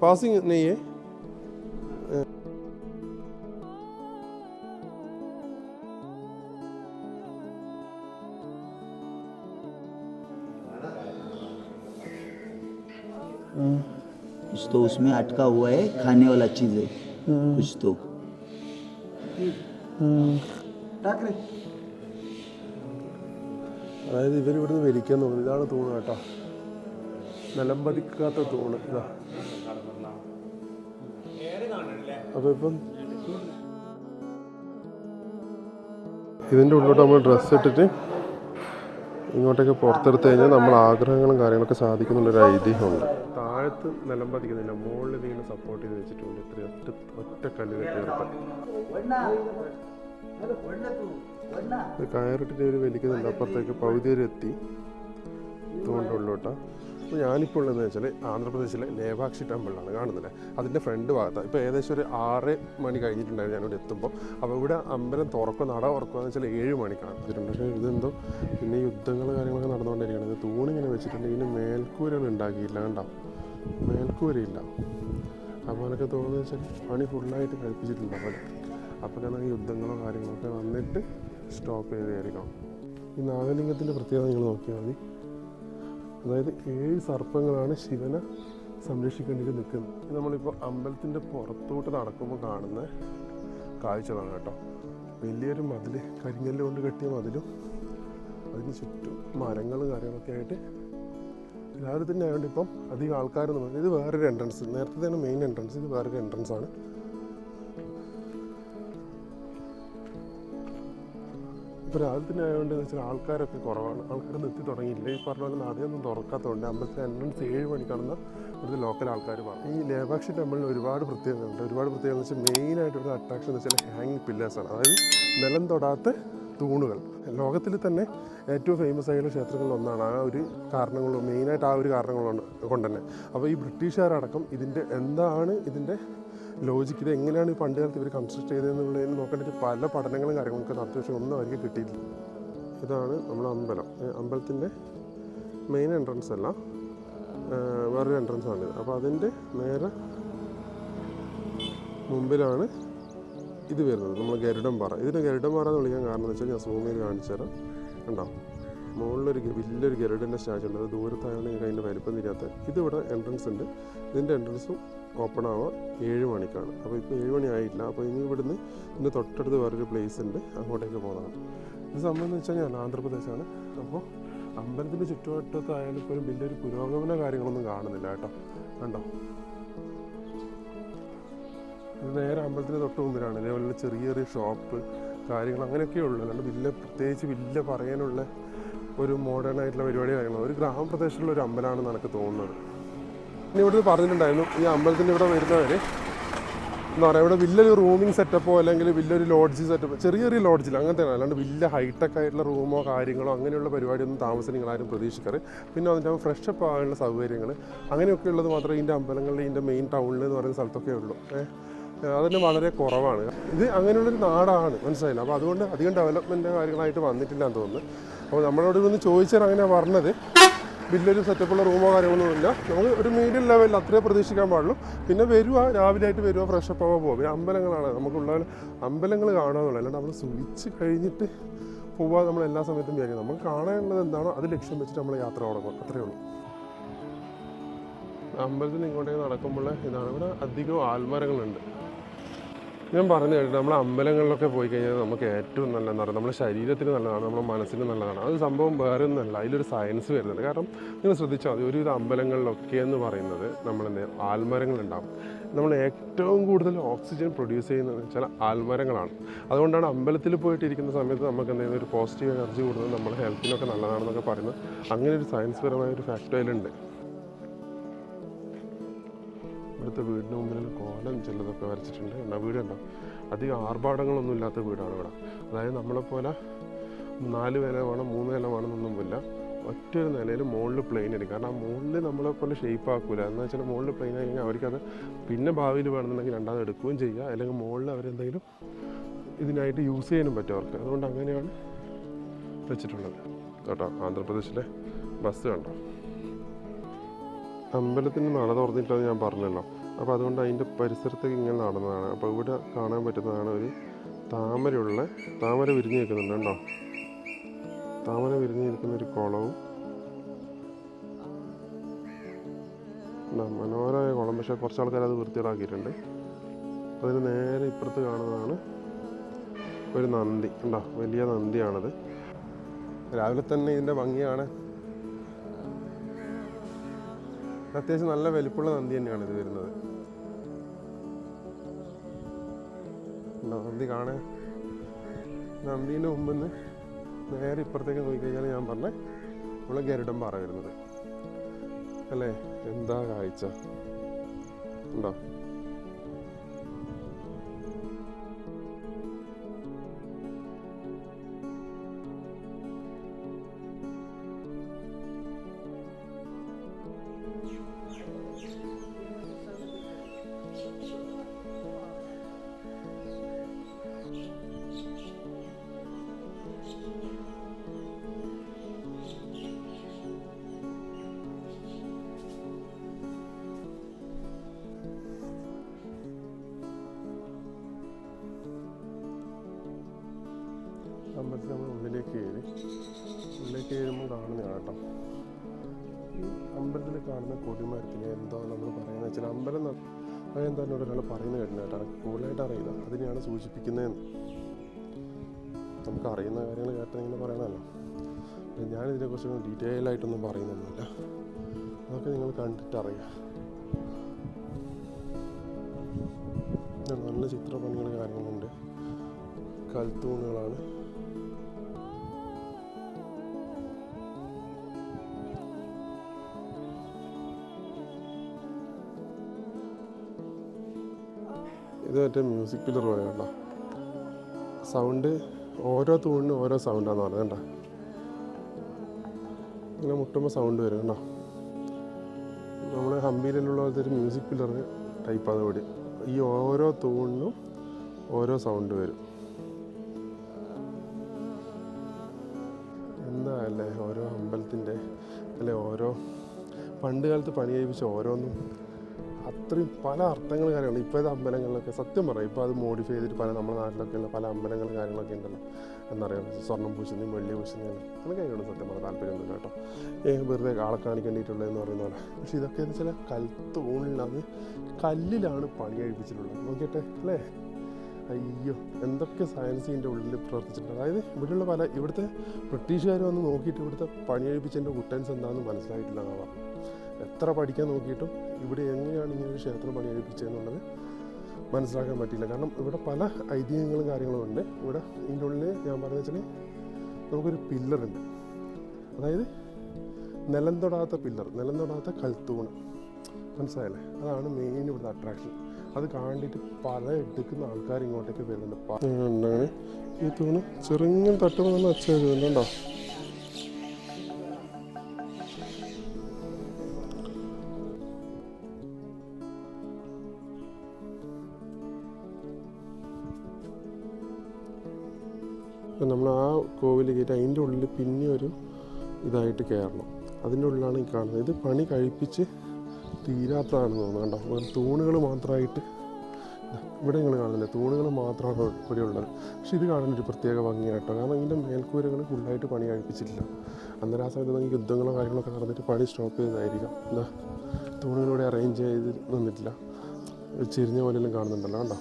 Passing नहीं है कुछ तो उसमें अटका हुआ है खाने वाला चीज है कुछ तो അതായത് ഇവർ ഇവിടുന്ന് വലിക്കാൻ തോന്നുന്നു ഇതാണ് തൂണ് കേട്ടോ നിലംപതിക്കാത്ത തൂണ് ഇതാ അപ്പൊ ഇപ്പം ഇതിന്റെ ഉള്ളിലോട്ട് നമ്മൾ ഡ്രസ്സ് ഇട്ടിട്ട് ഇങ്ങോട്ടേക്ക് പുറത്തെടുത്ത് കഴിഞ്ഞാൽ നമ്മൾ ആഗ്രഹങ്ങളും കാര്യങ്ങളൊക്കെ സാധിക്കുന്നുള്ളൊരു ഐതിഹ്യമുണ്ട്. താഴത്ത് നിലം പതിക്കുന്നില്ല മുകളിൽ ഇതിങ്ങനെ സപ്പോർട്ട് ചെയ്ത് വെച്ചിട്ടുണ്ട്. ഇത്ര ഒറ്റ ഒറ്റ കല്ല് കെട്ടിയെടുത്ത് കയറിട്ടിട്ട് ഒരു വലിക്കുന്നുണ്ട്. അപ്പുറത്തേക്ക് പകുതി വരെ എത്തി തൂണിന്റെ ഉള്ളിലോട്ടാ. അപ്പോൾ ഞാനിപ്പോൾ ഉള്ളതെന്ന് വെച്ചാൽ ആന്ധ്രാപ്രദേശിലെ ലേവാക്ഷി ടെമ്പിളാണ് കാണുന്നത് അതിന്റെ ഫ്രണ്ട് ഭാഗത്താണ് ഇപ്പോൾ ഏകദേശം ഒരു ആറ് മണി കഴിഞ്ഞിട്ടുണ്ടായിരുന്നു ഞാനിവിടെ എത്തുമ്പോൾ അപ്പോൾ ഇവിടെ അമ്പലം തുറക്കുക നട തുറക്കുക എന്ന് വെച്ചാൽ ഏഴ് മണിക്കാണ് പക്ഷേ ഇതെന്തോ പിന്നെ യുദ്ധങ്ങൾ കാര്യങ്ങളൊക്കെ നടന്നുകൊണ്ടിരിക്കുകയാണ് ഇത് തൂണിങ്ങനെ ഇതിന് മേൽക്കൂരകൾ ഉണ്ടാക്കിയില്ല കണ്ടോ? മേൽക്കൂരയില്ല. അപ്പോൾ എനിക്ക് തോന്നുന്നത് വെച്ചാൽ പണി ഫുള്ളായിട്ട് കഴിപ്പിച്ചിട്ടുണ്ട് അവിടെ അപ്പോൾ ഞാൻ യുദ്ധങ്ങളോ കാര്യങ്ങളൊക്കെ വന്നിട്ട് സ്റ്റോപ്പ് ചെയ്ത് ചെയ്തായിരിക്കണം ഈ നാഗലിംഗത്തിന്റെ പ്രത്യേകത നിങ്ങൾ നോക്കിയാൽ മതി. അതായത് ഏഴ് സർപ്പങ്ങളാണ് ശിവനെ സംരക്ഷിക്കേണ്ടി നിൽക്കുന്നത്. നമ്മളിപ്പോൾ അമ്പലത്തിന്റെ പുറത്തോട്ട് നടക്കുമ്പോൾ കാണുന്ന കാഴ്ചകളാണ് കേട്ടോ. വലിയൊരു മതിൽ കരിങ്കല്ല് കൊണ്ട് കെട്ടിയ മതിലും അതിന് ചുറ്റും മരങ്ങളും കാര്യങ്ങളൊക്കെ ആയിട്ട് രാവിലെ തന്നെ ആയതുകൊണ്ട് ഇപ്പം അധികം ആൾക്കാരൊന്നും. ഇത് വേറൊരു എൻട്രൻസ് നേരത്തെ തന്നെ മെയിൻ എൻട്രൻസ് ഇത് വേറൊരു എൻട്രൻസ് ആണ്. രാവിലെ എന്ന് വെച്ചാൽ ആൾക്കാരൊക്കെ കുറവാണ്. ആൾക്കാർ നിർത്തി തുടങ്ങിയില്ല. ഈ പറഞ്ഞ പോലെ നടയൊന്നും തുറക്കാത്തതുകൊണ്ട് അമ്പലത്തിൽ എൻട്രൻസ് ഏഴ് മണിക്കാണെന്ന് ഇവിടുത്തെ ലോക്കൽ ആൾക്കാർ പറഞ്ഞു. ഈ ലേബാക്ഷി ടെമ്പിളിന് ഒരുപാട് പ്രത്യേകതയുണ്ട് ഒരുപാട് പ്രത്യേകത എന്ന് വെച്ചാൽ മെയിനായിട്ട് ഒരു അട്രാക്ഷൻ എന്ന് വെച്ചാൽ ഹാങ്ങിങ് പില്ലേഴ്സാണ് അതായത് നിലം തൊടാത്ത തൂണുകൾ. ലോകത്തിൽ തന്നെ ഏറ്റവും ഫേമസ് ആയിട്ടുള്ള ക്ഷേത്രങ്ങളിൽ ഒന്നാണ്. ആ ഒരു കാരണങ്ങളും മെയിനായിട്ട് ആ ഒരു കാരണങ്ങളുണ്ട് കൊണ്ട് തന്നെ അപ്പോൾ ഈ ബ്രിട്ടീഷുകാരടക്കം ഇതിന്റെ എന്താണ് ഇതിന്റെ ലോജിക്ക് ഇത് എങ്ങനെയാണ് ഈ പണ്ട് കാലത്ത് ഇവർ കൺസ്ട്രക്ട് ചെയ്തതെന്നുള്ളതിന് നോക്കേണ്ടത് പല പഠനങ്ങളും കാര്യങ്ങളൊക്കെ നടത്തി പക്ഷേ ഒന്നും അവർക്ക് കിട്ടിയിട്ടില്ല. ഇതാണ് നമ്മുടെ അമ്പലം. അമ്പലത്തിന്റെ മെയിൻ എൻട്രൻസ് അല്ല വേറൊരു എൻട്രൻസ് ആണ് അപ്പോൾ അതിന്റെ നേരെ മുമ്പിലാണ് ഇത് വരുന്നത്. നമ്മൾ ഗരുഡം പാറ. ഇതിന് ഗരുഡം പാറ എന്ന് വിളിക്കാൻ കാരണം എന്ന് വെച്ചാൽ ഞാൻ സൂമിയിൽ കാണിച്ചു തരാം. കണ്ടോ? മുകളിലൊരു വലിയൊരു ഗരുഡന്റെ സ്റ്റാച്ചു ഉണ്ട്. അത് ദൂരത്തായതുകൊണ്ട് അതിന്റെ വലിപ്പം തിരിയാത്ത. ഇതിവിടെ എൻട്രൻസ് ഉണ്ട്. ഇതിന്റെ എൻട്രൻസും ഓപ്പൺ ആവുക ഏഴ് മണിക്കാണ്. അപ്പോൾ ഇപ്പോൾ ഏഴ് മണി ആയിട്ടില്ല. അപ്പോൾ ഇനി ഇവിടുന്ന് ഇതിന്റെ തൊട്ടടുത്ത് വേറൊരു പ്ലേസ് ഉണ്ട്. അങ്ങോട്ടേക്ക് പോകുന്നതാണ്. ഇത് സംബന്ധം എന്ന് വെച്ചാൽ ഞാൻ ആന്ധ്രാപ്രദേശാണ്. അപ്പോൾ അമ്പലത്തിന്റെ ചുറ്റുവട്ടത്തായാലും പോലും വലിയൊരു പുരോഗമന കാര്യങ്ങളൊന്നും കാണുന്നില്ല കേട്ടോ. കണ്ടോ? ഇത് നേരെ അമ്പലത്തിന് തൊട്ട് മുമ്പിലാണ്. ഇതേപോലെ ചെറിയ ചെറിയ ഷോപ്പ് കാര്യങ്ങൾ അങ്ങനെയൊക്കെ ഉള്ളൂ. അല്ലാണ്ട് വലിയ പ്രത്യേകിച്ച് വലിയ പറയാനുള്ള ഒരു മോഡേൺ ആയിട്ടുള്ള പരിപാടി കാര്യങ്ങൾ ഒരു ഗ്രാമപ്രദേശത്തുള്ള ഒരു അമ്പലമാണെന്ന് എനിക്ക് തോന്നുന്നത്. ഇവിടെ പറഞ്ഞിട്ടുണ്ടായിരുന്നു ഈ അമ്പലത്തിന്റെ ഇവിടെ വരുന്നവർ എന്താ പറയുക ഇവിടെ വലിയൊരു റൂമിങ് സെറ്റപ്പോ അല്ലെങ്കിൽ വലിയൊരു ലോഡ്ജ് സെറ്റപ്പ് ചെറിയ ചെറിയ ലോഡ്ജിൽ അങ്ങനത്തെ അല്ലാണ്ട് വലിയ ഹൈടെക് ആയിട്ടുള്ള റൂമോ കാര്യങ്ങളോ അങ്ങനെയുള്ള പരിപാടിയൊന്നും താമസം നിങ്ങൾ ആരും പ്രതീക്ഷിക്കാറ്. പിന്നെ അതിന്റെ ഫ്രഷ് അപ്പ് ആകാനുള്ള സൗകര്യങ്ങൾ അങ്ങനെയൊക്കെ ഉള്ളത് മാത്രമേ ഇതിന്റെ അമ്പലങ്ങളിൽ ഇതിന്റെ മെയിൻ ടൗണിൽ എന്ന് പറയുന്ന സ്ഥലത്തൊക്കെ ഉള്ളൂ. അതിന് വളരെ കുറവാണ്. ഇത് അങ്ങനെയുള്ളൊരു നാടാണ് മനസ്സിലായില്ല? അപ്പോൾ അതുകൊണ്ട് അധികം ഡെവലപ്മെന്റ് കാര്യങ്ങളായിട്ട് വന്നിട്ടില്ല എന്ന് തോന്നുന്നു. അപ്പോൾ നമ്മളോട് ഒന്ന് ചോദിച്ചാൽ അങ്ങനെ പറഞ്ഞത്. വലിയൊരു സെറ്റപ്പുള്ള റൂമോ കാര്യങ്ങളൊന്നും ഇല്ല നമ്മൾ ഒരു മീഡിയം ലെവലിൽ അത്രേ പ്രതീക്ഷിക്കാൻ പാടുള്ളൂ. പിന്നെ വരുക രാവിലെ ആയിട്ട് വരുക ഫ്രഷ് അപ്പ് ആവാൻ പോകും പിന്നെ അമ്പലങ്ങളാണ്. നമുക്കുള്ള അമ്പലങ്ങൾ കാണുക അല്ലാണ്ട് നമ്മൾ സുഖിച്ച് കഴിഞ്ഞിട്ട് പോവാതെ നമ്മൾ എല്ലാ സമയത്തും വിചാരിക്കും. നമുക്ക് കാണാനുള്ളത് എന്താണോ അത് ലക്ഷ്യം വെച്ചിട്ട് നമ്മൾ യാത്ര തുടങ്ങും. അത്രയേ ഉള്ളൂ. അമ്പലത്തിൽ ഇങ്ങോട്ടേക്ക് നടക്കുമ്പോൾ ഇതാണ് ഇവിടെ അധികം ആൽമരങ്ങളുണ്ട്. ഞാൻ പറഞ്ഞു കേട്ടു നമ്മൾ അമ്പലങ്ങളിലൊക്കെ പോയി കഴിഞ്ഞാൽ നമുക്ക് ഏറ്റവും നല്ലതെന്ന് പറയുന്നത് നമ്മുടെ ശരീരത്തിന് നല്ലതാണ് നമ്മുടെ മനസ്സിന് നല്ലതാണ്. അത് സംഭവം വേറെ ഒന്നല്ല അതിലൊരു സയൻസ് വരുന്നുണ്ട്. കാരണം നിങ്ങൾ ശ്രദ്ധിച്ചാൽ മതി ഒരുവിധ അമ്പലങ്ങളിലൊക്കെ എന്ന് പറയുന്നത് ചെയ്യും? ആൽമരങ്ങളുണ്ടാകും നമ്മൾ ഏറ്റവും കൂടുതൽ ഓക്സിജൻ പ്രൊഡ്യൂസ് ചെയ്യുന്നത് വെച്ചാൽ ആൽമരങ്ങളാണ്. അതുകൊണ്ടാണ് അമ്പലത്തിൽ പോയിട്ട് ഇരിക്കുന്ന സമയത്ത് നമുക്ക് എന്തെങ്കിലും ഒരു പോസിറ്റീവ് എനർജി കൂടുന്നത് നമ്മുടെ ഹെൽത്തിനൊക്കെ നല്ലതാണെന്നൊക്കെ പറയുന്നത്. അങ്ങനെ ഒരു സയൻസ് പരമായ ഒരു ഫാക്ട് അതിലുണ്ട്. ഇവിടുത്തെ വീടിന് മുമ്പിൽ കോലം ചിലതൊക്കെ വരച്ചിട്ടുണ്ട്. എന്നാൽ വീടുണ്ടോ അധികം ആർഭാടങ്ങളൊന്നും ഇല്ലാത്ത വീടാണ് ഇവിടെ. അതായത് നമ്മളെപ്പോലെ നാല് നില വേണം മൂന്ന് നില വേണമെന്നൊന്നുമില്ല ഇല്ല. ഒറ്റൊരു നിലയിൽ മുകളിൽ പ്ലെയിൻ ആയിരിക്കും. കാരണം ആ മുകളിൽ നമ്മളെ പോലെ ഷേപ്പ് ആക്കില്ല എന്ന് വെച്ചാൽ മുകളിൽ പ്ലെയിൻ ആയി അവർക്കത് പിന്നെ ഭാവിയിൽ വേണമെന്നുണ്ടെങ്കിൽ രണ്ടാമത് എടുക്കുകയും ചെയ്യുക അല്ലെങ്കിൽ മുകളിൽ അവരെന്തെങ്കിലും ഇതിനായിട്ട് യൂസ് ചെയ്യാനും പറ്റും അവർക്ക്. അതുകൊണ്ട് അങ്ങനെയാണ് വെച്ചിട്ടുള്ളത്. കേട്ടോ ആന്ധ്രാപ്രദേശിലെ ബസ് കണ്ടോ? അമ്പലത്തിന് നട തുറന്നിട്ടത് ഞാൻ പറഞ്ഞല്ലോ. അപ്പോൾ അതുകൊണ്ട് അതിന്റെ പരിസരത്തേക്ക് ഇങ്ങനെ നടന്നതാണ്. അപ്പോൾ ഇവിടെ കാണാൻ പറ്റുന്നതാണ് ഒരു താമരയുള്ള താമര വിരിഞ്ഞ് നിൽക്കുന്നുണ്ട് കേട്ടോ താമര വിരിഞ്ഞ് നിൽക്കുന്ന ഒരു കുളവും. മനോഹരമായ കുളം. പക്ഷേ കുറച്ച് ആൾക്കാർ അത് വൃത്തികേടാക്കിയിട്ടുണ്ട്. അതിന് നേരെ ഇപ്പുറത്ത് കാണുന്നതാണ് ഒരു നന്ദി. ഉണ്ടോ വലിയ നന്ദിയാണത്. രാവിലെ തന്നെ ഇതിന്റെ ഭംഗിയാണ്. അത്യാവശ്യം നല്ല വലിപ്പമുള്ള നന്ദി തന്നെയാണ് ഇത് വരുന്നത്. നന്ദി കാണാൻ. നന്ദീന്റെ മുമ്പിൽ നിന്ന് നേരെ ഇപ്പുറത്തേക്ക് നോക്കിക്കഴിഞ്ഞാൽ ഞാൻ പറഞ്ഞ നമ്മളെ ഗരുഡൻ പാറ വരുന്നത്. അല്ലേ? എന്താ കാഴ്ച? ഉണ്ടോ? കാണുന്ന കൊടിമരത്തിന് എന്തോ നമ്മൾ പറയുന്നത് വെച്ചാൽ അമ്പലം ന- അതെന്തോ എന്നോട് ഒരാൾ പറയുന്നത് കേട്ടോ. കൂടുതലായിട്ട് അറിയില്ല. അതിനെയാണ് സൂചിപ്പിക്കുന്നതെന്ന്. നമുക്ക് അറിയുന്ന കാര്യങ്ങൾ കേട്ടാൽ ഇങ്ങനെ പറയണമല്ലോ. ഞാനിതിനെക്കുറിച്ച് ഡീറ്റെയിൽ ആയിട്ടൊന്നും പറയുന്നൊന്നുമില്ല. അതൊക്കെ നിങ്ങൾ കണ്ടിട്ട് അറിയാം നല്ല ചിത്രപ്പണികൾ കാര്യങ്ങളുണ്ട്. കൽത്തൂണുകളാണ് ഇത് മറ്റേ മ്യൂസിക് പില്ലർ പോലെ കേട്ടോ സൗണ്ട് ഓരോ തൂണിനും ഓരോ സൗണ്ടാന്ന് പറഞ്ഞത് കേട്ടോ ഇങ്ങനെ മുട്ടുമ്പോൾ സൗണ്ട് വരും കേട്ടോ നമ്മൾ ഹംപിയിലുള്ള പോലത്തെ ഒരു മ്യൂസിക് പില്ലർ ടൈപ്പാണ് കൂടി ഈ ഓരോ തൂണിനും ഓരോ സൗണ്ട് വരും. എന്താ അല്ലേ? ഓരോ അമ്പലത്തിന്റെ അല്ലെ? ഓരോ പണ്ട് കാലത്ത് പണി കഴിപ്പിച്ച ഓരോന്നും അത്രയും പല അർത്ഥങ്ങൾ കാര്യങ്ങൾ ഇപ്പോഴത്തെ അമ്പലങ്ങളിലൊക്കെ സത്യം പറയാം. ഇപ്പോൾ അത് മോഡിഫൈ ചെയ്തിട്ട് പല നമ്മുടെ നാട്ടിലൊക്കെ ഉള്ള പല അമ്പലങ്ങളും കാര്യങ്ങളൊക്കെ ഉണ്ടല്ലോ. എന്നറിയാം സ്വർണം പൂശുന്നതും വെള്ളി പൂശുന്നതും അങ്ങനെ ഇവിടെ സത്യം പറയാൻ താല്പര്യമൊന്നുമില്ല കേട്ടോ. ഏ വെറുതെ ആളെ കാണിക്കേണ്ടിയിട്ടുള്ളതെന്ന് എന്ന് പോലെ. പക്ഷേ ഇതൊക്കെ എന്ന് വെച്ചാൽ കൽത്തൂണിലാണ് കല്ലിലാണ് പണി കഴിപ്പിച്ചിട്ടുള്ളത്. നോക്കിയട്ടെ അല്ലേ? അയ്യോ എന്തൊക്കെ സയൻസിന്റെ ഉള്ളിൽ പ്രവർത്തിച്ചിട്ടുണ്ട്. അതായത് ഇവിടെയുള്ള പല ഇവിടുത്തെ ബ്രിട്ടീഷുകാർ വന്ന് നോക്കിയിട്ട് ഇവിടുത്തെ പണി കഴിപ്പിച്ചതിന്റെ കുട്ടൻസ് എന്താണെന്ന് മനസ്സിലായിട്ടില്ല എന്നാണ് പറഞ്ഞത്. എത്ര പഠിക്കാൻ നോക്കിയിട്ടും ഇവിടെ എങ്ങനെയാണ് ഇങ്ങനെ ഒരു ക്ഷേത്രം പണി കഴിപ്പിച്ചതെന്നുള്ളത് മനസ്സിലാക്കാൻ പറ്റിയില്ല. കാരണം ഇവിടെ പല ഐതിഹ്യങ്ങളും കാര്യങ്ങളും ഉണ്ട്. ഇവിടെ ഇതിന്റെ ഉള്ളിൽ ഞാൻ പറഞ്ഞു വെച്ചാൽ നമുക്കൊരു പില്ലറുണ്ട് അതായത് നിലം തൊടാത്ത പില്ലർ നിലം തൊടാത്ത കൽത്തൂണ് മനസ്സിലായല്ലേ? അതാണ് മെയിൻ ഇവിടുത്തെ അട്രാക്ഷൻ അത് കണ്ടിട്ട് പല എടുക്കുന്ന ആൾക്കാർ ഇങ്ങോട്ടേക്ക് വരുന്നുണ്ട്. ഈ തൂണ് ചെറുങ്ങനെ തട്ടുമ്പോൾ തന്നെ അച്ഛ വരുന്നുണ്ടോ കോവിൽ കയറ്റി അതിന്റെ ഉള്ളിൽ പിന്നെ ഒരു ഇതായിട്ട് കയറണം. അതിന്റെ ഉള്ളിലാണ് ഈ കാണുന്നത്. ഇത് പണി കഴിപ്പിച്ച് തീരാത്തതാണെന്ന് തോന്നുന്നു കണ്ടോ? തൂണുകൾ മാത്രമായിട്ട് ഇവിടെ നിങ്ങൾ കാണുന്നില്ല? തൂണുകൾ മാത്രമാണ് ഇവിടെ ഉള്ളത്. പക്ഷെ ഇത് കാണാൻ ഒരു പ്രത്യേക ഭംഗിയായിട്ടോ കാരണം ഇതിന്റെ മേൽക്കൂരകൾ ഫുള്ളായിട്ട് പണി കഴിപ്പിച്ചിട്ടില്ല. അന്നേരം ആ സമയത്ത് നമുക്ക് യുദ്ധങ്ങളോ കാര്യങ്ങളൊക്കെ നടന്നിട്ട് പണി സ്റ്റോപ്പ് ചെയ്തതായിരിക്കാം. എന്താ തൂണുകളിവിടെ അറേഞ്ച് ചെയ്ത് നിന്നിട്ടില്ല. ചെരിഞ്ഞ പോലെയെല്ലാം കാണുന്നുണ്ടല്ലോ കണ്ടോ?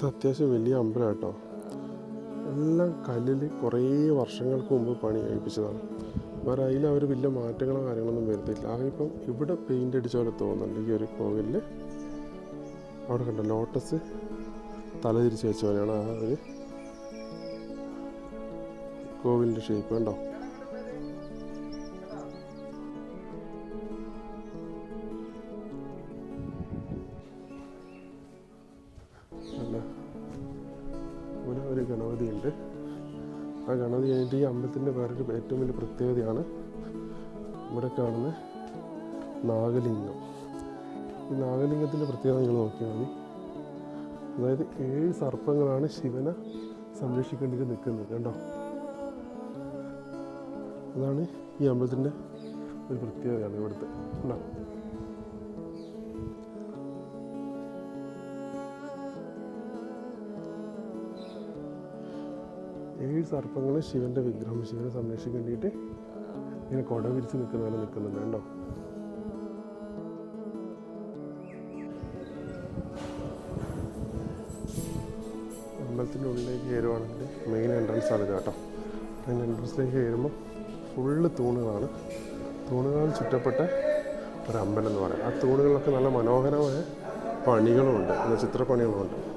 ഇത് അത്യാവശ്യം വലിയ അമ്പലം കേട്ടോ എല്ലാം കല്ലിൽ കുറേ വർഷങ്ങൾക്ക് മുമ്പ് പണി കഴിപ്പിച്ചതാണ്. വേറെ അതിൽ അവർ വലിയ മാറ്റങ്ങളോ കാര്യങ്ങളൊന്നും വരുത്തിയില്ല ഇപ്പം ഇവിടെ പെയിന്റ് അടിച്ച പോലെ തോന്നുന്നുണ്ട് ഈ ഒരു കോവിലിൽ അവിടെ കണ്ട ലോട്ടസ് തലതിരിച്ച് വെച്ച പോലെയാണ് ആ ഒരു കോവിലിന്റെ ഷേപ്പ് കണ്ടോ? ആ ഗണപതി കഴിഞ്ഞിട്ട് ഈ അമ്പലത്തിന്റെ വേറൊരു ഏറ്റവും വലിയ പ്രത്യേകതയാണ് ഇവിടെ കാണുന്ന നാഗലിംഗം. ഈ നാഗലിംഗത്തിന്റെ പ്രത്യേകത നിങ്ങൾ നോക്കിയാൽ മതി. അതായത് ഏഴ് സർപ്പങ്ങളാണ് ശിവനെ സംരക്ഷിക്കേണ്ടി നിൽക്കുന്നത് കണ്ടോ? അതാണ് ഈ അമ്പലത്തിന്റെ ഒരു പ്രത്യേകതയാണ് ഇവിടുത്തെ. ഉണ്ടോ ഏഴ് സർപ്പങ്ങൾ ശിവന്റെ വിഗ്രഹം ശിവനെ സംരക്ഷിക്കാൻ വേണ്ടിയിട്ട് ഇങ്ങനെ കൊട വിരിച്ച് നിൽക്കുന്ന പോലെ നിൽക്കുന്നുണ്ട് കണ്ടോ? അമ്പലത്തിന്റെ ഉള്ളിലേക്ക് കയറുവാണെങ്കിൽ മെയിൻ എൻട്രൻസ് ആണ് കേട്ടോ. മെയിൻ എൻട്രൻസിലേക്ക് കയറുമ്പോൾ ഫുള്ള് തൂണുകളാണ്. തൂണുകളാൽ ചുറ്റപ്പെട്ട ഒരു അമ്പലം എന്ന് പറയാം. ആ തൂണുകളിലൊക്കെ നല്ല മനോഹരമായ പണികളുമുണ്ട്. ചിത്രപ്പണികളുമുണ്ട്.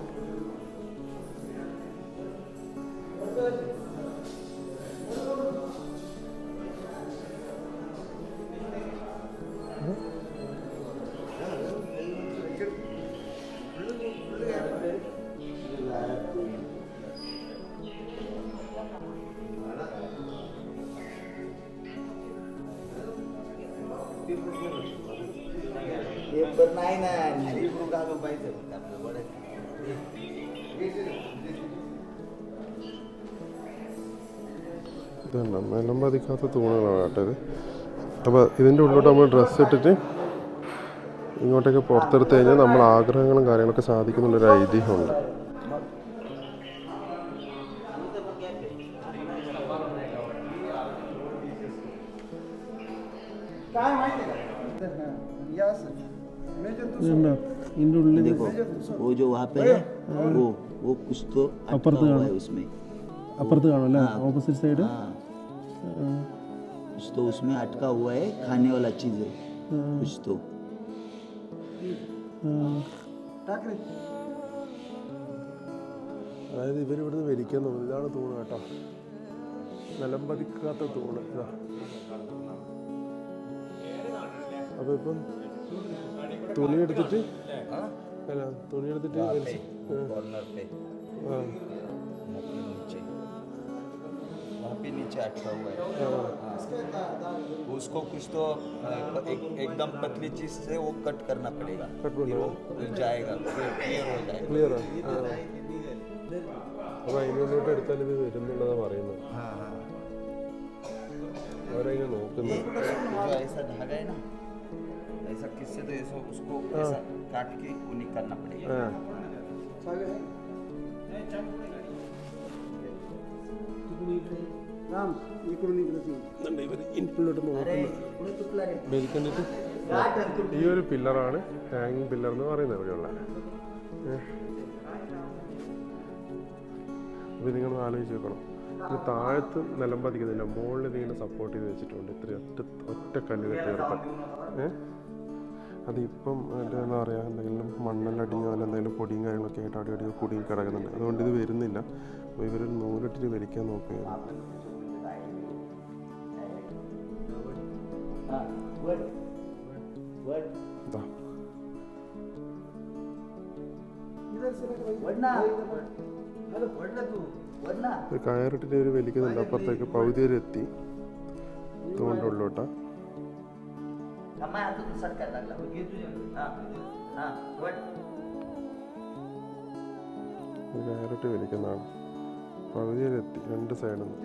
ഇതുണ്ട് നിലം പതിക്കാത്ത തൂണുകളാണ് കേട്ടോ ഇത് അപ്പോൾ ഇതിൻ്റെ ഉള്ളിലോട്ട് നമ്മൾ ഡ്രസ്സ് ഇട്ടിട്ട് ഇങ്ങോട്ടേക്ക് പുറത്തെടുത്ത് കഴിഞ്ഞാൽ നമ്മൾ ആഗ്രഹങ്ങളും കാര്യങ്ങളൊക്കെ സാധിക്കുന്നുള്ളൊരു ഐതിഹ്യമുണ്ട് काय माहिती आहे का या असं मेजर तू ഇതിൻ്റെ ഉള്ളിൽ देखो वो जो वहाँ पे है वो वो कुछ तो अटका हुआ है उसमें അപ്പുറത്ത് കാണും അല്ലേ ഓപ്പോസിറ്റ് സൈഡ് हाँ कुछ तो उसमें अटका हुआ है खाने वाला चीज है कुछ तो टाक रे അതായത് ഇവർ ഇവിടുന്ന് വലിക്കാൻ തോന്നുന്നു ഇതാണ് തൂണ് കേട്ടോ നിലം പതിക്കാത്ത തൂണ് ഇതാ അപ്പോൾ ഇപ്പം തുണി എടുത്തിട്ട് അല്ല തുണി എടുത്തിട്ട് വലിച്ച് कॉर्नर पे ആ नीचे अटका हुआ है ആ हाँ। उसको कुछ तो अ, एक, एकदम पतली चीज से वो कट करना पड़ेगा कट फिर वो जाएगा फिर क्लियर हो जाएगा ക്ലിയറാ അപ്പോൾ അതിനുള്ളിലോട്ട് എടുത്താൽ ഇത് വരുന്നുണ്ടെന്നാണ് പറയുന്നത് हाँ हाँ അവരതിനെ നോക്കുന്നത് जो ऐसा धागा है ना ऐसा किससे तो ऐसा उसको ऐसा काट के वो निकालना पड़ेगा ആ ഈ ഒരു പില്ലറാണ് ടാങ് പില്ലർ എന്ന് പറയുന്നത് അവിടെയുള്ള ഇത് നിങ്ങൾ ആലോചിച്ച് നോക്കണം ഇത് താഴത്ത് നിലം പതിക്കുന്നില്ല മുകളിൽ ഇതിങ്ങനെ സപ്പോർട്ട് ചെയ്ത് വെച്ചിട്ടുണ്ട്. ഇത്ര ഒറ്റ ഒറ്റ കല്ല് തീർത്ത് ഏഹ് അതിപ്പം എന്താ പറയുക എന്തെങ്കിലും മണ്ണെല്ലാം അടിഞ്ഞോ അല്ല എന്തെങ്കിലും പൊടിയും കാര്യങ്ങളൊക്കെ ആയിട്ട് അടി അടി കുടുങ്ങി കിടക്കുന്നുണ്ട്. അതുകൊണ്ട് ഇത് വരുന്നില്ല. അപ്പോൾ ഇവർ നൂലിട്ടിട്ട് വലിക്കാൻ നോക്കുകയാണ്. ഒരു കയറിട്ടിന്റെ ഒരു വലിക്കുന്നുണ്ട് അപ്പുറത്തേക്ക് പകുതി വരെ എത്തി. തോണ്ട കയറിട്ട് വലിക്കുന്നതാണ് പകുതി വരെ എത്തി രണ്ട് സൈഡിൽ നിന്ന്.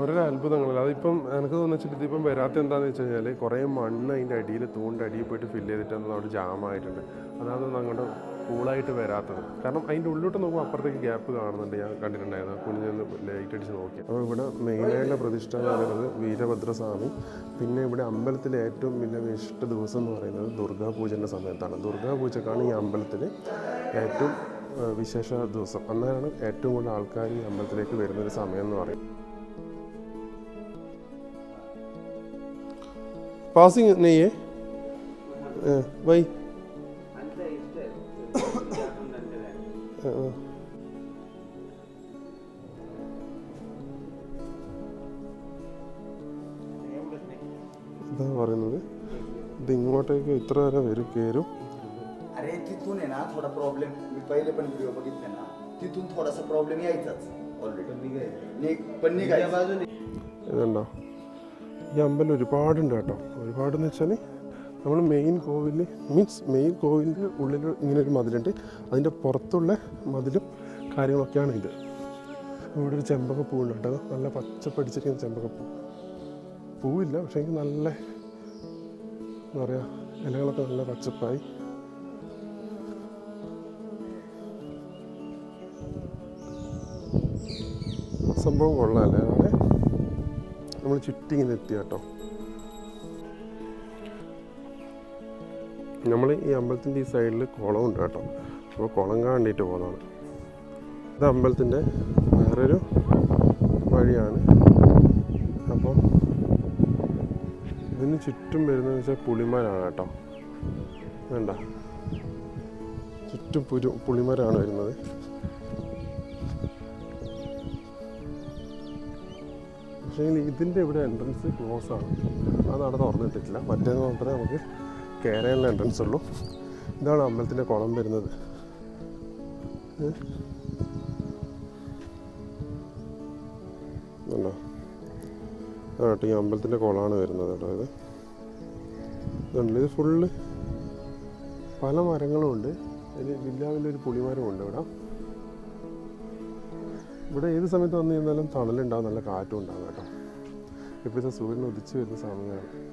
ഓരോ അത്ഭുതങ്ങളിൽ അതിപ്പം എനിക്ക് തോന്നിച്ചിട്ട് ഇതിപ്പം വരാത്ത എന്താണെന്ന് വെച്ച് കഴിഞ്ഞാൽ കുറേ മണ്ണ് അതിന്റെ അടിയിൽ തൂണിന്റെ അടിയിൽ പോയിട്ട് ഫില്ല് ചെയ്തിട്ട് അവിടെ ജാമായിട്ടുണ്ട്. അതാണ് അങ്ങോട്ട് കൂളായിട്ട് വരാത്തത്. കാരണം അതിന്റെ ഉള്ളിലോട്ട് നോക്കുമ്പോൾ അപ്പുറത്തേക്ക് ഗ്യാപ്പ് കാണുന്നുണ്ട്. ഞാൻ കണ്ടിട്ടുണ്ടായിരുന്നു. കുഞ്ഞൊന്ന് ലൈറ്റ് അടിച്ച് നോക്കി. അപ്പോൾ ഇവിടെ മെയിനായിട്ടുള്ള പ്രതിഷ്ഠ എന്ന് പറയുന്നത് വീരഭദ്രസ്വാമി. പിന്നെ ഇവിടെ അമ്പലത്തിലെ ഏറ്റവും വലിയ വിശിഷ്ട ദിവസം എന്ന് പറയുന്നത് ദുർഗാപൂജന്റെ സമയത്താണ്. ദുർഗാപൂജക്കാണ് ഈ അമ്പലത്തിൽ ഏറ്റവും വിശേഷ ദിവസം. അന്നാണ് ഏറ്റവും കൂടുതൽ ആൾക്കാർ ഈ അമ്പലത്തിലേക്ക് വരുന്നൊരു സമയം എന്ന് പറയും പാസിങ് നെയ്യേ? വൈ. എന്താ പറയുന്നത്. ഇതിങ്ങോട്ടേക്ക് ഇത്ര വരെ വരും കയറും. तिथून आहे ना थोडा प्रॉब्लेम मी पहिले पण व्हिडिओ बघितले ना तिथून थोडासा प्रॉब्लेम यायचाच ऑलरेडी पण निघायचं ഇതുണ്ടോ ഈ അമ്പലം ഒരുപാടുണ്ട് കേട്ടോ ഒരുപാടെന്ന് വെച്ചാൽ നമ്മൾ മെയിൻ കോവിൽ മീൻസ് മെയിൻ കോവിലിൻ്റെ ഉള്ളിൽ ഇങ്ങനെ ഒരു മതിലുണ്ട് അതിൻ്റെ പുറത്തുള്ള മതിലും കാര്യങ്ങളൊക്കെയാണ് ഇത് ഇവിടെ ഒരു ചെമ്പകപ്പൂ ഉണ്ട് കേട്ടോ നല്ല പച്ചപ്പടിച്ചിരിക്കുന്ന ചെമ്പകപ്പൂ പൂവില്ല പക്ഷേ എനിക്ക് നല്ല എന്താ പറയുക ഇലകളൊക്കെ നല്ല പച്ചപ്പായി സംഭവം കൊള്ളാമല്ലേ നമ്മൾ ചുറ്റി ഇങ്ങനെ എത്തി കേട്ടോ. നമ്മൾ ഈ അമ്പലത്തിന്റെ ഈ സൈഡിൽ കുളമുണ്ട് കേട്ടോ. അപ്പോൾ കുളം കാണിട്ട് പോകുന്നതാണ് ഇത് അമ്പലത്തിന്റെ വേറൊരു വഴിയാണ്. അപ്പോൾ ഇതിന് ചുറ്റും വരുന്നതെന്ന് വെച്ചാൽ പുളിമരമാണ് കേട്ടോ. വേണ്ട. ചുറ്റും പുരു പുളിമരമാണ് വരുന്നത്. പക്ഷേ ഇതിന്റെ ഇവിടെ എൻട്രൻസ് ക്ലോസ് ആണ്. ആ നടന്ന് തുറന്നിട്ടിട്ടില്ല മറ്റേത് മാത്രമേ നമുക്ക് കയറാനുള്ള എൻട്രൻസ് ഉള്ളൂ. ഇതാണ് അമ്പലത്തിന്റെ കുളം വരുന്നത്. ഈ അമ്പലത്തിന്റെ കുളമാണ് വരുന്നത് കേട്ടോ ഇത്. ഇതുണ്ട്. ഇത് ഫുള്ള് പല മരങ്ങളും ഉണ്ട്. അതിൽ വലിയ പുളിമരമുണ്ട് ഇവിടെ. ഇവിടെ ഏത് സമയത്ത് വന്നു കഴിഞ്ഞാലും തണലുണ്ടാവും. നല്ല കാറ്റും ഉണ്ടാകും കേട്ടോ. ഇത് സൂര്യൻ ഉദിച്ചു വരുന്ന സമയമാണ്.